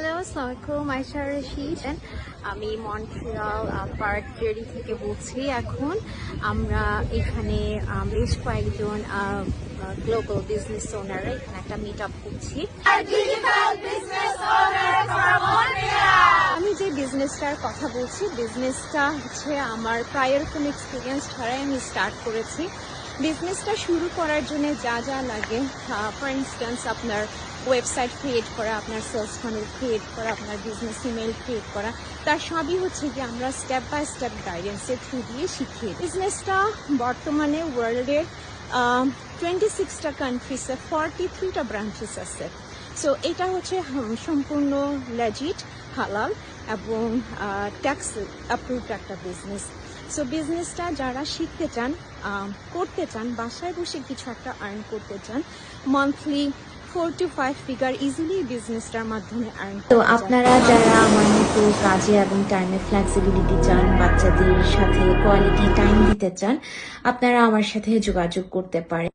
Hello সালামালাইকুম আয়সা রশিদ আমি Montreal park Jerry থেকে বলছি এখন। আমরা এখানে আহ, বেশ কয়েকজন গ্লোবাল বিজনেস ওনারা এখানে একটা মিট আপ করছি। আমি যে বিজনেসটার কথা বলছি বিজনেসটা হচ্ছে আমার প্রায়ের কোনো এক্সপিরিয়েন্স ছাড়াই আমি স্টার্ট করেছি। বিজনেসটা শুরু করার জন্য যা যা লাগে ফর ইনস্ট্যান্স আপনার ওয়েবসাইট ক্রিয়েট করা, আপনার সেলস ফানেল ক্রিয়েট করা, আপনার বিজনেস ইমেল ক্রিয়েট করা, তার সবই হচ্ছে কি আমরা স্টেপ বাই স্টেপ গাইডেন্সের থ্রু দিয়ে শিখিয়ে বিজনেসটা বর্তমানে ওয়ার্ল্ডের টোয়েন্টি সিক্সটা কান্ট্রিসে ফর্টি থ্রিটা ব্রাঞ্চেস আছে। সো এটা হচ্ছে সম্পূর্ণ লেজিট হালাল এবং ট্যাক্স অ্যাপ্রুভড একটা বিজনেস সো বিজনেসটা যারা শিখতে চান করতে চান, বাসায় বসে কিছু একটা আর্ন করতে চান monthly four to five figure easily বিজনেসটার মাধ্যমে আর্ন তো আপনারা যারা আমার মতো কাজে এবং টাইমে ফ্লেক্সিবিলিটি চান বাচ্চাদের সাথে কোয়ালিটি টাইম দিতে চান আপনারা আমার সাথে যোগাযোগ করতে পারেন।